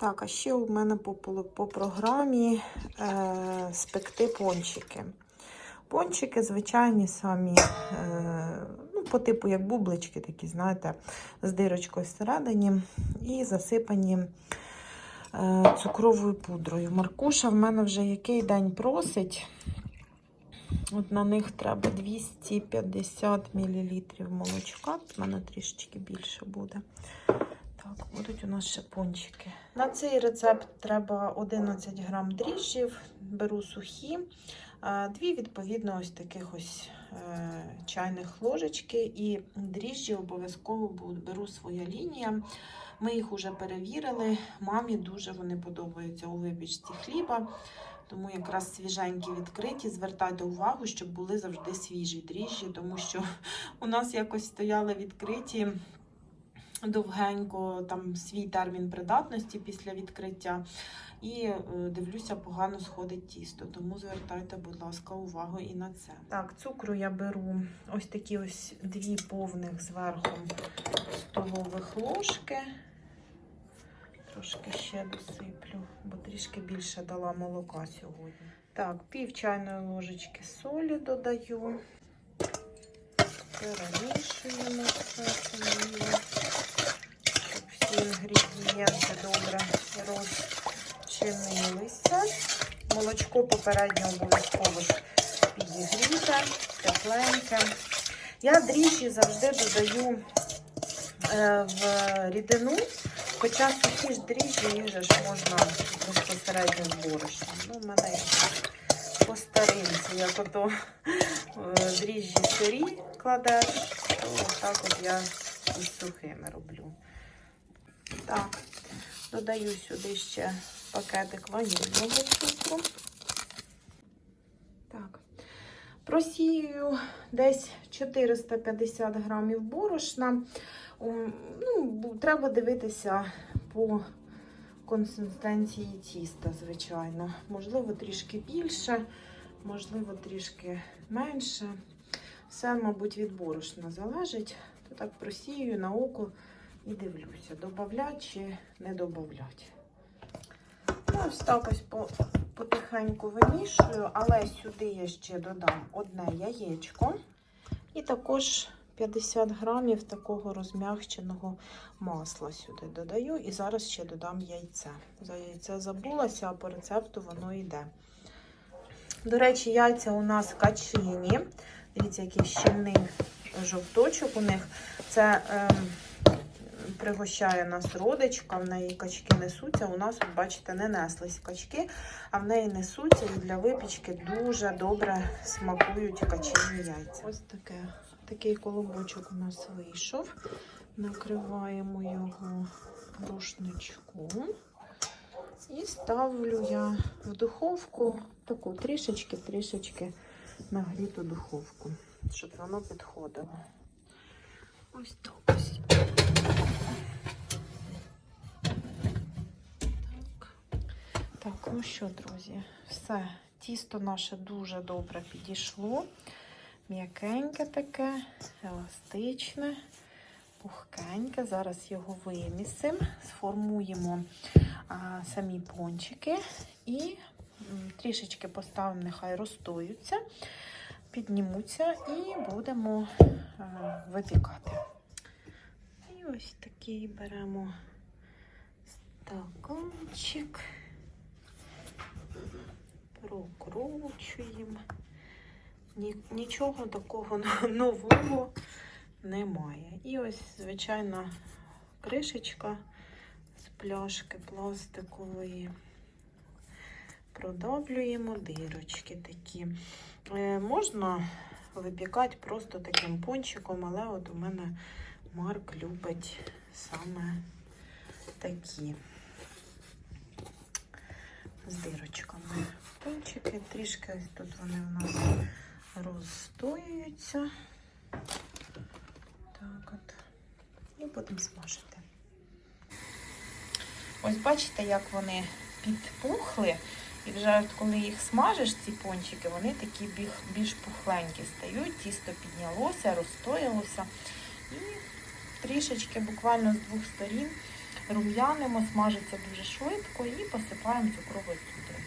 Так, а ще у мене по, по, програмі е, спекти пончики. Пончики, звичайні самі, е, ну, по типу як бублички такі, знаєте, з дирочкою всередині і засипані е, цукровою пудрою. Маркуша в мене вже який день просить. От на них треба 250 мл молочка. У мене трішечки більше буде. Так, будуть у нас ще пончики. На цей рецепт треба 11 грам дріжджів, беру сухі, дві, відповідно, ось таких ось е, чайних ложечки. І дріжджі обов'язково беру своя лінія. Ми їх вже перевірили. Мамі дуже вони подобаються у випічці хліба. Тому якраз свіженькі відкриті. Звертайте увагу, щоб були завжди свіжі дріжджі, тому що у нас якось стояли відкриті довгенько, там свій термін придатності після відкриття. І е, дивлюся, погано сходить тісто. Тому звертайте, будь ласка, увагу і на це. Так, цукру я беру ось такі ось дві повних зверху столових ложки. Трошки ще досиплю, бо трішки більше дала молока сьогодні. Так, пів чайної ложечки солі додаю. Перемішуємо все це мило, щоб всі інгредієнти добре розчинилися. Молочко попередньо обов'язково підігріте, тепленьке. Я дріжджі завжди додаю е, в рідину, хоча сухі ж дріжджі їх ж можна безпосередньо з борошном. Ну, в мене по старинці, як ото е, дріжджі сирі кладеш, то так от я із сухими роблю. Так, додаю сюди ще пакетик ванільного цукру. Так. Просію десь 450 грамів борошна. Ну, треба дивитися по консистенції тіста, звичайно. Можливо, трішки більше, можливо, трішки менше. Все, мабуть, від борошна залежить. То так просію на око і дивлюся, додавлять чи не додавлять. Ну, ось так ось по, потихеньку вимішую, але сюди я ще додам одне яєчко. І також 50 грамів такого розм'якченого масла сюди додаю. І зараз ще додам яйце. За яйце забулася, а по рецепту воно йде. До речі, яйця у нас качині. Дивіться, який щільний жовточок у них. Це ем, пригощає нас родичка, в неї качки несуться. У нас, от, бачите, не неслись качки, а в неї несуться і для випічки дуже добре смакують качині яйця. Ось таке, такий колобочок у нас вийшов. Накриваємо його рушничком. І ставлю я в духовку таку трішечки-трішечки нагріту духовку, щоб воно підходило. Ось так ось. Так, ну що, друзі, все. Тісто наше дуже добре підійшло. М'якеньке таке, еластичне, пухкеньке. Зараз його вимісимо, сформуємо а, самі пончики і трішечки поставимо, нехай розстоються, піднімуться і будемо е, випікати. І ось такий беремо стаканчик, прокручуємо. Нічого такого нового немає. І ось, звичайна кришечка з пляшки пластикової. Продавлюємо дирочки такі. Е, можна випікати просто таким пончиком, але от у мене Марк любить саме такі з дирочками. Пончики трішки ось тут вони у нас розстоюються. Так от. І будемо смажити. Ось бачите, як вони підпухли. І вже от коли їх смажиш, ці пончики, вони такі більш пухленькі стають, тісто піднялося, розстоялося. І трішечки буквально з двох сторін рум'янимо, смажиться дуже швидко і посипаємо цукровою пудрою.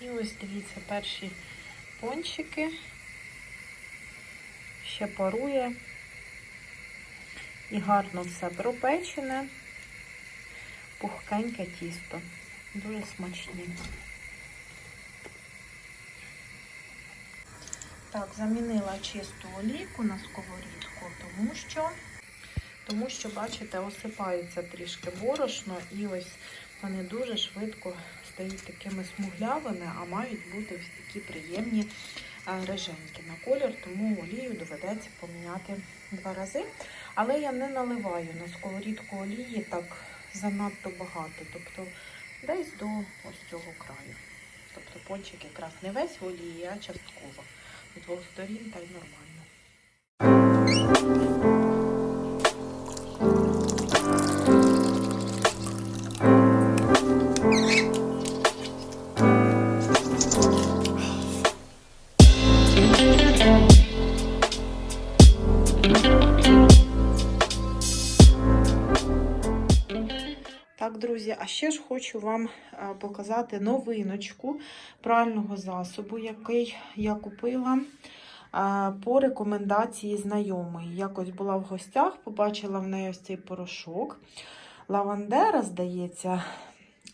І ось дивіться, перші пончики. Ще парує. І гарно все пропечене, пухкеньке тісто. Дуже смачні. Так, замінила чисту олійку на сковорідку, тому що, тому що, бачите, осипається трішки борошно, і ось вони дуже швидко стають такими смуглявими, а мають бути ось такі приємні е, риженькі на колір, тому олію доведеться поміняти два рази. Але я не наливаю на сковорідку олії так занадто багато, тобто десь до ось цього краю. Тобто пончик якраз не весь в олії, а частково. З двох сторін та й нормально. Друзі, а ще ж хочу вам е, показати новиночку прального засобу, який я купила е, по рекомендації знайомої. Якось була в гостях, побачила в неї ось цей порошок. Лавандера, здається,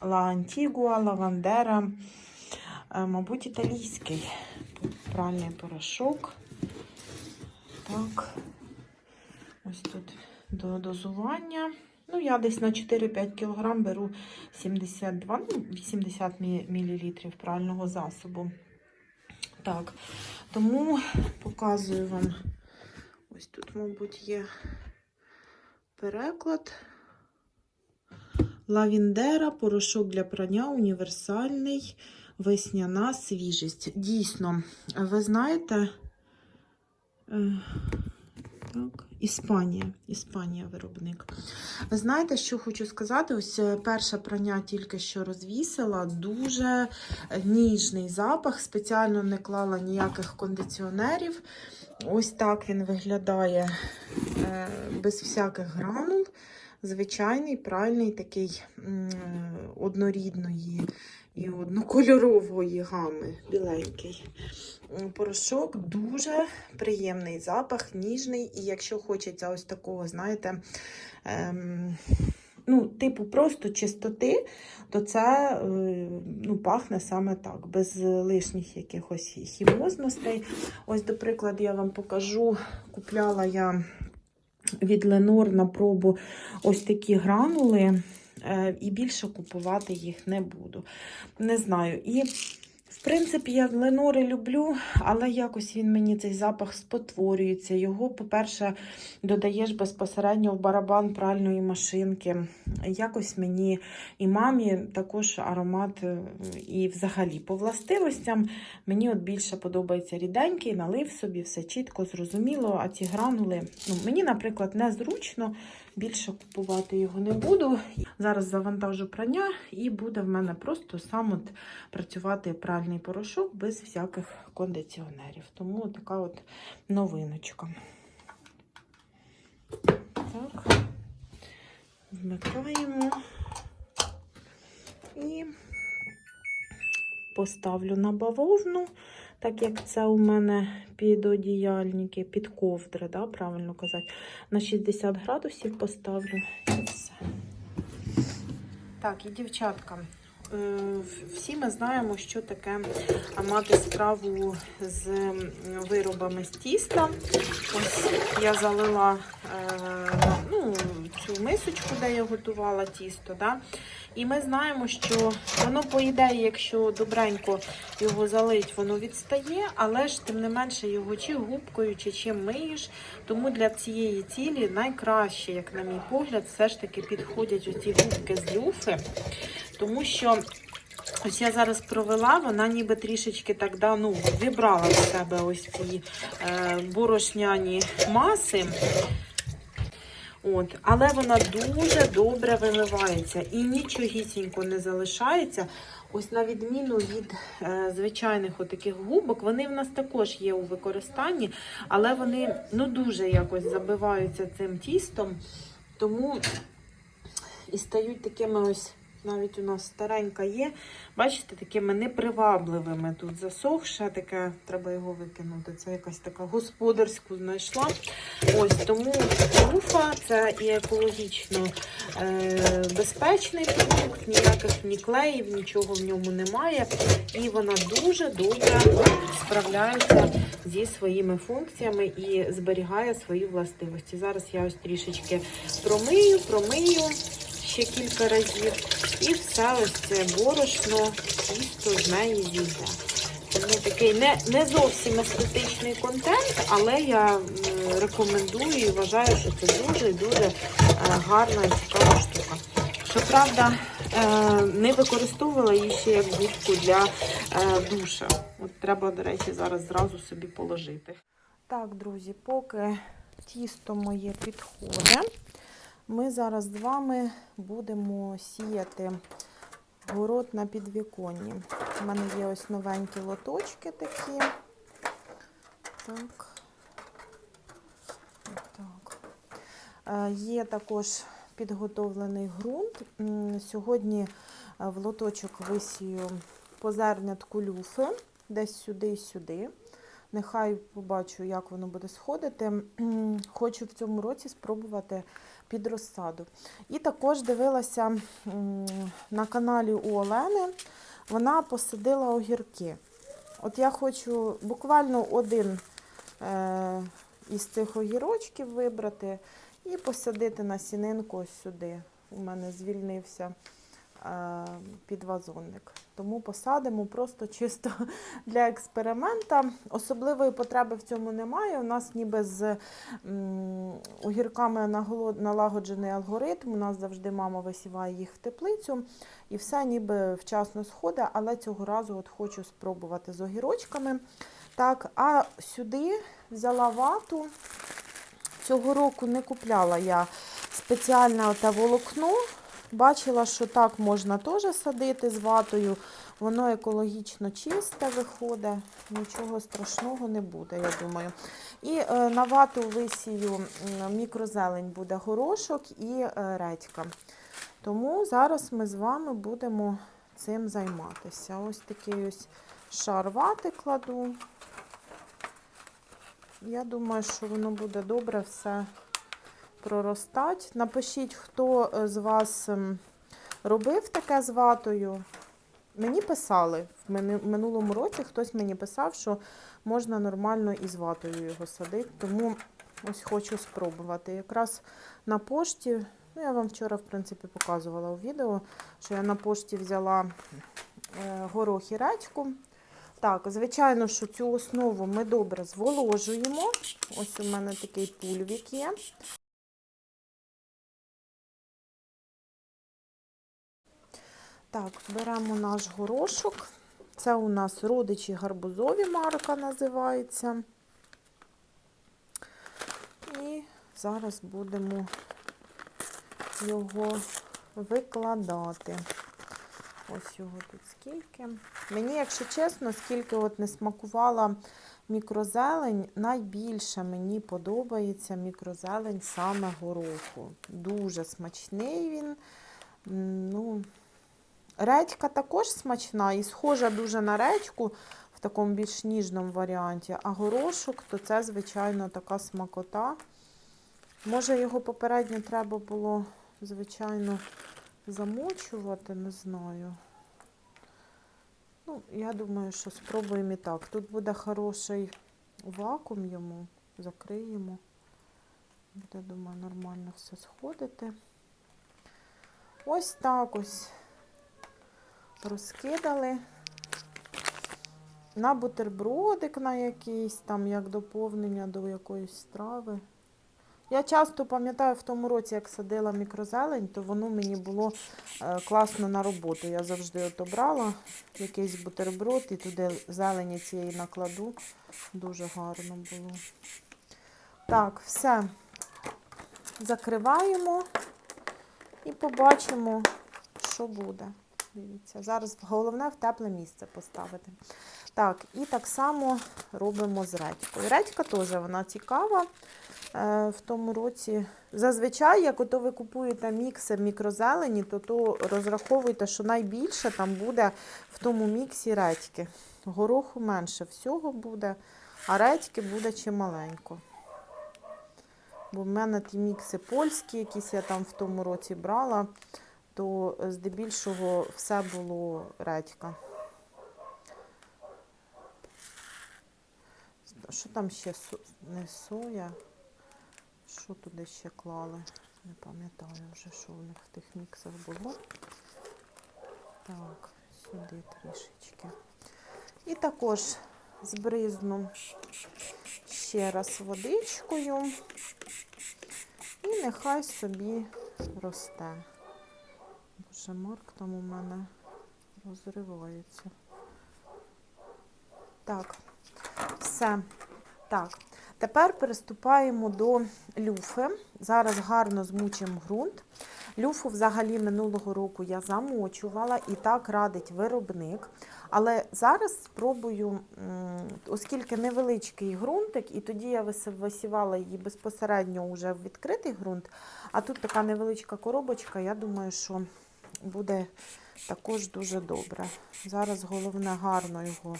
Ла Антігуа, лавандера, мабуть, італійський пральний порошок. Так, ось тут до дозування. Ну, я десь на 4-5 кг беру 72, ну, 80 мл прального засобу. Так, тому показую вам, ось тут, мабуть, є переклад. Лавіндера, порошок для прання, універсальний, весняна свіжість. Дійсно, ви знаєте, е, так, Іспанія, Іспанія виробник. Ви знаєте, що хочу сказати? Ось е, перше прання тільки що розвісила, дуже ніжний запах, спеціально не клала ніяких кондиціонерів. Ось так він виглядає е, без всяких гранул. Звичайний, пральний, такий однорідної і однокольорової гами, біленький. Порошок дуже приємний запах, ніжний. І якщо хочеться ось такого, знаєте, ем, ну, типу просто чистоти, то це е, ну, пахне саме так, без лишніх якихось хімозностей. Ось, до прикладу, я вам покажу, купляла я від Ленор на пробу ось такі гранули. е, І більше купувати їх не буду. Не знаю. І принципі, я Ленори люблю, але якось він мені цей запах спотворюється. Його, по-перше, додаєш безпосередньо в барабан пральної машинки. Якось мені і мамі також аромат, е, і взагалі по властивостям мені от більше подобається ріденький, налив собі, все чітко, зрозуміло. А ці гранули, ну, мені, наприклад, незручно. Більше купувати його не буду. Зараз завантажу прання, і буде в мене просто сам от працювати пральний порошок без всяких кондиціонерів. Тому така от новиночка. Так, вмикаємо і поставлю на бавовну, так як це у мене під одіяльники, під ковдри, да, правильно казати, на 60 градусів поставлю і все. Так, і дівчатка, е, всі ми знаємо, що таке мати справу з виробами з тіста. Ось я залила е, ну, цю мисочку, де я готувала тісто. Да? І ми знаємо, що воно, по ідеї, якщо добренько його залить, воно відстає, але ж тим не менше його чи губкою, чи чим миєш. Тому для цієї цілі найкраще, як на мій погляд, все ж таки підходять оці губки з люфи, тому що. Ось я зараз провела, вона ніби трішечки так да, ну, вібрала в себе ось ці е, борошняні маси. От, але вона дуже добре вимивається і нічогісінько не залишається. Ось на відміну від е, звичайних отаких губок, вони в нас також є у використанні, але вони ну дуже якось забиваються цим тістом, тому і стають такими ось. Навіть у нас старенька є. Бачите, такими непривабливими. Тут засохше, таке, треба його викинути. Це якась така господарську знайшла. Ось тому руфа це і екологічно е, безпечний продукт, ніяких ні клеїв, нічого в ньому немає. І вона дуже добре справляється зі своїми функціями і зберігає свої властивості. Зараз я ось трішечки промию, промию ще кілька разів. І все ось це борошно тісто з неї зійде. Тому такий не, не зовсім естетичний контент, але я рекомендую і вважаю, що це дуже дуже е, гарна і цікава штука. Щоправда, е, не використовувала її ще як губку для е, душа. От треба, до речі, зараз зразу собі положити. Так, друзі, поки тісто моє підходить, ми зараз з вами будемо сіяти город на підвіконні. У мене є ось новенькі лоточки такі. Так. Так. Е, Є також підготовлений ґрунт. Сьогодні е, в лоточок висію позернятку люфи, десь сюди і сюди. Нехай побачу, як воно буде сходити. Хочу в цьому році спробувати під розсаду. І також дивилася на каналі у Олени. Вона посадила огірки. От я хочу буквально один е, із цих огірочків вибрати і посадити на сінинку ось сюди. У мене звільнився е, підвазонник. Тому посадимо просто чисто для експеримента. Особливої потреби в цьому немає. У нас ніби з огірками налагоджений алгоритм. У нас завжди мама висіває їх в теплицю. І все ніби вчасно сходить, але цього разу от хочу спробувати з огірочками. Так, а сюди взяла вату. Цього року не купляла я спеціальне волокно. Бачила, що так можна теж садити з ватою. Воно екологічно чисте виходить, нічого страшного не буде, я думаю. І е, на вату висію мікрозелень буде горошок і е, редька. Тому зараз ми з вами будемо цим займатися. Ось такий ось шар вати кладу. Я думаю, що воно буде добре все проростати. Напишіть, хто е, з вас ем, робив таке з ватою. Мені писали в минулому році, хтось мені писав, що можна нормально із ватою його садити. Тому ось хочу спробувати. Якраз на пошті, ну я вам вчора, в принципі, показувала у відео, що я на пошті взяла е, горох і редьку. Так, звичайно, що цю основу ми добре зволожуємо. Ось у мене такий пульвік є. Так, беремо наш горошок. Це у нас родичі гарбузові марка називається. І зараз будемо його викладати. Ось його тут скільки. Мені, якщо чесно, скільки от не смакувала мікрозелень, найбільше мені подобається мікрозелень саме гороху. Дуже смачний він. Ну, редька також смачна і схожа дуже на редьку в такому більш ніжному варіанті. А горошок, то це, звичайно, така смакота. Може, його попередньо треба було, звичайно, замочувати, не знаю. Ну, я думаю, що спробуємо і так. Тут буде хороший вакуум йому, закриємо. Буде, думаю, нормально все сходити. Ось так ось розкидали. На бутербродик на якийсь, там, як доповнення до якоїсь страви. Я часто пам'ятаю в тому році, як садила мікрозелень, то воно мені було е, класно на роботу. Я завжди от якийсь бутерброд і туди зелені цієї накладу. Дуже гарно було. Так, все. закриваємо і побачимо, що буде. Дивіться, зараз головне в тепле місце поставити. Так, і так само робимо з редькою. Редька теж вона цікава. Е, В тому році зазвичай, як ото ви купуєте мікси мікрозелені, то, то розраховуйте, що найбільше там буде в тому міксі редьки. Гороху менше всього буде, а редьки буде чималенько. Бо в мене ті мікси польські, якісь я там в тому році брала, то здебільшого все було редька. Що там ще? Не соя. Що туди ще клали? Не пам'ятаю вже, що в них в тих міксах було. Так, сюди трішечки. І також збризну ще раз водичкою. І нехай собі росте. Боже, Марк там у мене розривається. Так, все. Так, тепер переступаємо до люфи. Зараз гарно змучимо ґрунт. Люфу взагалі минулого року я замочувала і так радить виробник. Але зараз спробую, оскільки невеличкий ґрунтик, і тоді я висівала її безпосередньо вже в відкритий ґрунт, а тут така невеличка коробочка, я думаю, що буде також дуже добре. Зараз головне гарно його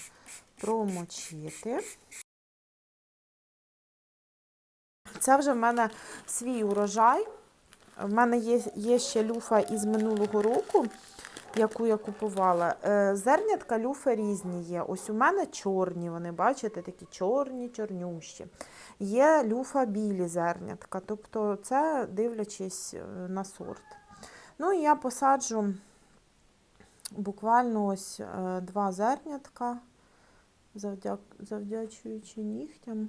промочити. Це вже в мене свій урожай. В мене є, є ще люфа із минулого року, яку я купувала. Е, Зернятка люфи різні є. Ось у мене чорні, вони, бачите, такі чорні, чорнющі. Є люфа білі зернятка, тобто це дивлячись е, на сорт. Ну і я посаджу буквально ось е, два зернятка, завдяк, завдячуючи нігтям.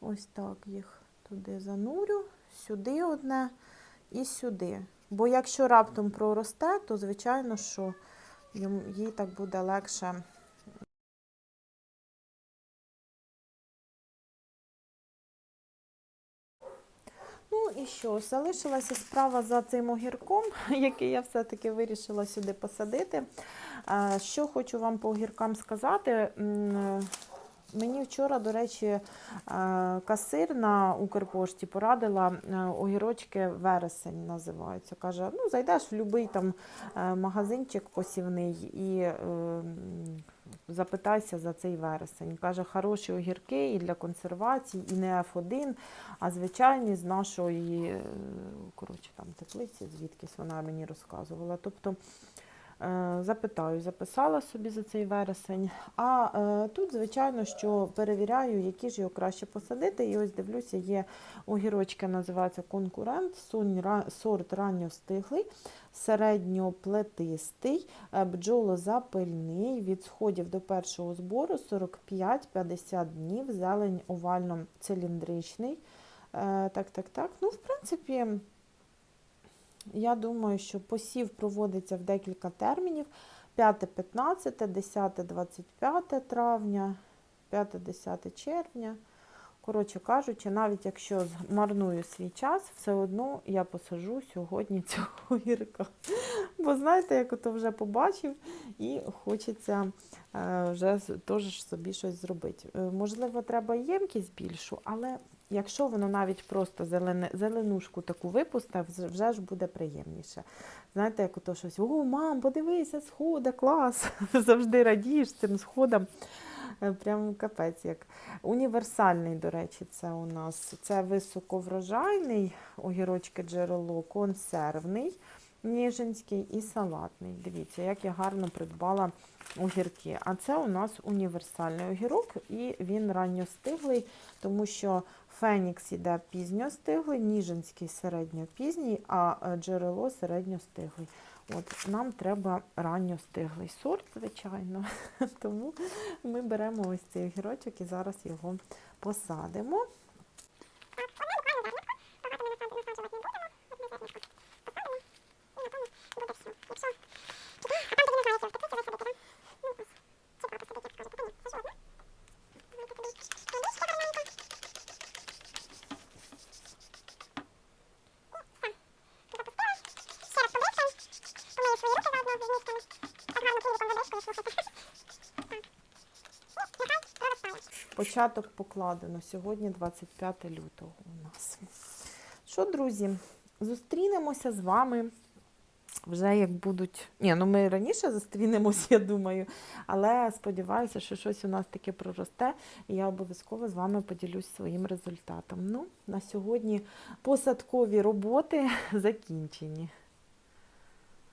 Ось так їх туди занурю, сюди одне і сюди. Бо якщо раптом проросте, то звичайно, що їй так буде легше. І що, залишилася справа за цим огірком, який я все-таки вирішила сюди посадити. Що хочу вам по огіркам сказати. Мені вчора, до речі, касир на Укрпошті порадила огірочки вересень називаються. Каже, ну зайдеш в будь-який там е, магазинчик посівний і е, м, запитайся за цей вересень. Каже, хороші огірки і для консервації, і не F1, а звичайні з нашої е, коротше, там, теплиці, звідкись вона мені розказувала. Тобто Запитаю, записала собі за цей вересень. А е, тут, звичайно, що перевіряю, які ж його краще посадити. І ось дивлюся, є огірочки, називається конкурент, сунь ра- сорт ранньостиглий, середньоплетистий, е, бджолозапильний, від сходів до першого збору 45-50 днів, зелень овально-циліндричний. Е, Так, так, так. Ну, в принципі. Я думаю, що посів проводиться в декілька термінів: 5-15, 10-25 травня, 5-10 червня. Коротше кажучи, навіть якщо змарную свій час, все одно я посажу сьогодні цього гірка. Бо знаєте, як ото вже побачив, і хочеться е, вже теж собі щось зробити. Е, Можливо, треба ємкість більшу, але якщо воно навіть просто зелене, зеленушку таку випустив, з- вже ж буде приємніше. Знаєте, як ото щось, о, мам, подивися, сходи, клас! Завжди радієш цим сходам. Е, Прям капець як. Універсальний, до речі, це у нас. Це високоврожайний огірочки джерело, консервний, ніжинський і салатний. Дивіться, як я гарно придбала огірки. А це у нас універсальний огірок, і він ранньостиглий, тому що Фенікс іде пізньостиглий, Ніжинський середньопізній, а е, джерело середньостиглий. От Нам треба ранньостиглий сорт, звичайно. Тому ми беремо ось цей огірочок і зараз його посадимо. Початок покладено сьогодні, 25 лютого. У нас що, друзі, зустрінемося з вами вже як будуть. Ні, ну ми раніше зустрінемось, я думаю. Але сподіваюся, що щось у нас таке проросте, і я обов'язково з вами поділюсь своїм результатом. Ну, на сьогодні посадкові роботи закінчені.